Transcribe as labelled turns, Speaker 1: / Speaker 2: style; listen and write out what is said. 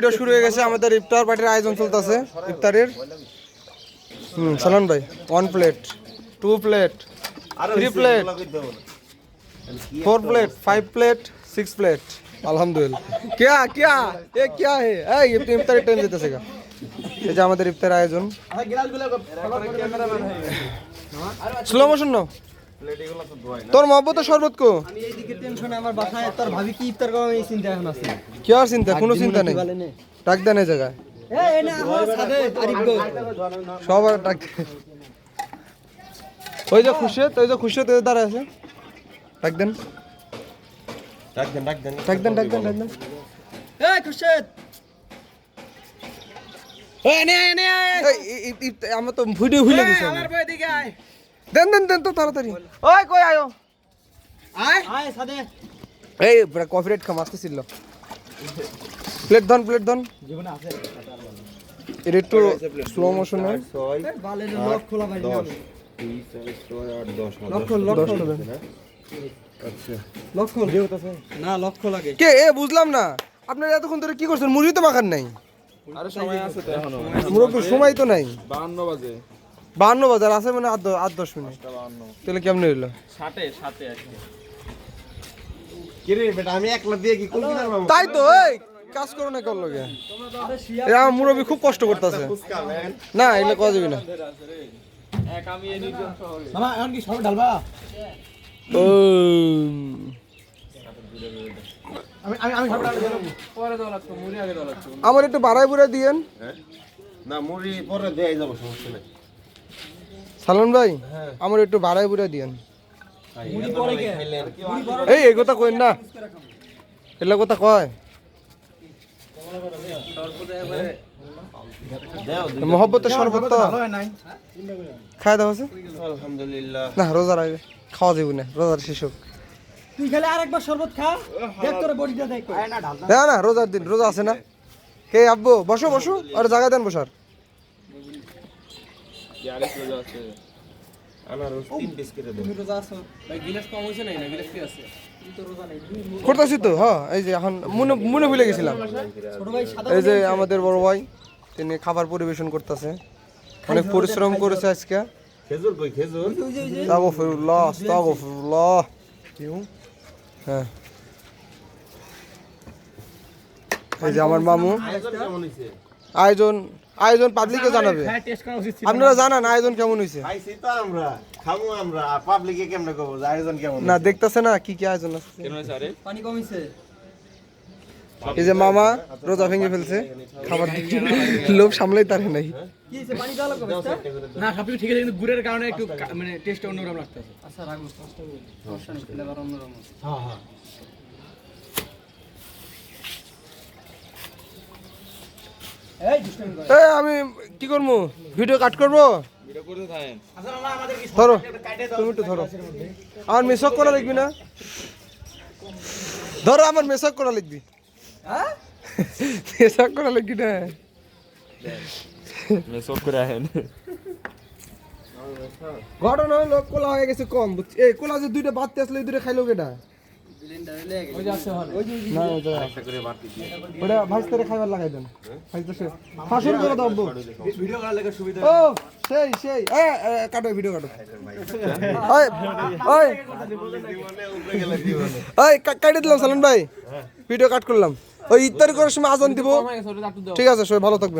Speaker 1: Video শুরু হয়ে গেছে আমাদের ইফতার পার্টির আয়োজন চলতেছে ইফতারের। হুম সালান ভাই one plate two plate three plate four plate five plate six plate আলহামদুলিল্লাহ। কিয়া কিয়া? এ কিয়া হে? এই ইফতারের টাইম দিতেছে গা। এই যে আমাদের ইফতার আয়োজন। স্লো মোশন নাও। তোর মহব্বত শরবত কো।
Speaker 2: আমি এইদিকে টেনশনে আমার বাসায় তোর ভাবি কি ইফতার করব এই চিন্তা এখন আছে?
Speaker 1: কি আর চিন্তা? কোনো চিন্তা নেই। ডাক দেন এই জায়গায়। সবার ডাক ওই যে খুশিয়ত ওই যে খুশিয়ত এদের দ্বারা আছে। ডাক দেন।
Speaker 3: ডাক দেন ডাক দেন।
Speaker 1: ডাক দেন ডাক দেন ডাক দেন।
Speaker 2: এই খুশিদ এই নে নে
Speaker 1: এই, এই, এই, এই, আমার তো ভিডিও ভুলে গেছি
Speaker 2: আমার বই দিকে আয়।
Speaker 1: দেন দেন দেন তো তাড়াতাড়ি। ওই কই আয়ো?
Speaker 2: আয়। আয় সাথে
Speaker 1: এই পুরা কফি রেট খাম আসতে ছিল। প্লেট ধন প্লেট ধন
Speaker 2: জীবনে আছে
Speaker 1: এটা একটু স্লো মোশনে
Speaker 2: বালের লক খোলা
Speaker 3: দশ।
Speaker 2: লক্ষ লক্ষ
Speaker 1: দেন
Speaker 3: আচ্ছা।
Speaker 2: লক্ষ না লক্ষ লাগে
Speaker 1: কে এ বুঝলাম না। আপনারা এতক্ষণ ধরে কি করছেন? মুড়ি তো মাখান নাই।
Speaker 4: আরে সময় আছে তো
Speaker 1: এখনও। সময় তো নাই।
Speaker 4: বাহান্ন বাজে।
Speaker 1: বাহান্ন বাজার আছে মানে আট আট দশ মিনিট। তাহলে কেমন হইল?
Speaker 4: ষাটে ষাটে আজকে
Speaker 3: বেটা আমি একলা দিয়ে কি কুলকি না
Speaker 1: তাই তো এই কাজ করো না কর লগে। মুরব্বী খুব কষ্ট করতেছে। না এগুলো করা যাবে না।
Speaker 4: এক আমি এই নির্জন শহরে
Speaker 2: মামা এখন কি সব ঢালবা?
Speaker 1: ও
Speaker 2: আমি আমি আমি সব ঢালবো।
Speaker 4: পরে দেওয়া লাগতো মুড়ি আগে দেওয়া লাগতো।
Speaker 1: আমার একটু বাড়াই বুড়াই দিয়েন।
Speaker 3: না মুড়ি পরে দেয়াই যাব সমস্যা নেই।
Speaker 1: সালন ভাই আমার একটু বাড়াই বুড়াই দিয়েন। এই এই কথা কইন না। এগুলা কথা কয়। মহব্বতের শরবত তো।
Speaker 2: নাই।
Speaker 1: খাই দাও আছে
Speaker 3: আলহামদুলিল্লাহ।
Speaker 1: না রোজার আগে খাওয়া যাবে না রোজার শেষ হোক।
Speaker 2: তুই খালি আরেকবার শরবত খা দেখ তোর বডিটা দেখ। না
Speaker 1: না রোজার দিন রোজা আছে না। কে আব্বু বসো বসো আর জায়গা দেন বসার।
Speaker 4: গ্যারেজ রোজা আছে
Speaker 3: আনারস তিন পিস করে দেবো।
Speaker 2: রোজা আছো?
Speaker 4: ভাই গিলাস কম হয়েছে নাই না? গিলাস কি আছে?
Speaker 2: তুই তো রোজা নাই
Speaker 1: করতেছি তো হ্যাঁ এই যে এখন মনে মনে ভুলে গেছিলাম।
Speaker 2: ছোট ভাই সাদা
Speaker 1: এই যে আমাদের বড় ভাই তিনি খাবার পরিবেশন করতেছে। অনেক পরিশ্রম করেছে আজকে।
Speaker 3: খেজুর কই খেজুর?
Speaker 1: আস্তাগফিরুল্লাহ আস্তাগফিরুল্লাহ হ্যাঁ। এই যে আমার মামু।
Speaker 3: আয়োজন কেমন হইছে
Speaker 1: আয়োজন পাবলিকে জানাবে। আপনারা জানান আয়োজন কেমন হয়েছে
Speaker 3: খাইছি তো আমরা খামু আমরা পাবলিকে কেমনে কব যে আয়োজন কেমন
Speaker 1: না দেখতেছে না কি কি আয়োজন আছে। এই যে মামা রোজা ভেঙে ফেলছে। খাবার লোভ সামলাই তার নাই।
Speaker 2: কি হইছে পানি দেওয়া লাগবে বেস্তা
Speaker 5: না সবকিছু ঠিক আছে কিন্তু গুড়ের কারণে একটু কা- মানে টেস্ট অন্যরকম লাগতেছে
Speaker 2: আচ্ছা রাখব কষ্ট করে সমস্যা নেই ফ্লেভার অন্যরকম
Speaker 3: হ্যাঁ হ্যাঁ
Speaker 2: এই
Speaker 1: এ আমি কি করব? ভিডিও কাট করব?
Speaker 4: ভিডিও করতে থাকেন।
Speaker 1: ধরো তুমি একটু ধরো। আমার মেসক করা লিখবি না? ধরো আমার মেসক করা লিখবি।
Speaker 2: হ্যাঁ?
Speaker 1: মেসক করা লিখবি না?
Speaker 4: মেসক করে আহেন।
Speaker 1: ঘটনা হলো কোলা হয়ে গেছে কম এই কোলা যে দুইটা বাড়তে আসলে দুইটা খাইলো কেটা ওটা ভাইস্তারে খাইবার লাগাই দেন। করে দাও
Speaker 5: ভিডিও করার লাগে সুবিধা
Speaker 1: ও সেই সেই। এ এ, কাটো ভিডিও কাটো। ওই ওই।
Speaker 3: জীবনে উপরে গেলে জীবনে
Speaker 1: ওই কা- কাটিয়ে দিলাম সালন ভাই। ভিডিও কাট করলাম। ওই ইত্যাদি করার সময় আজান দিব। ঠিক আছে সবাই ভালো থাকবে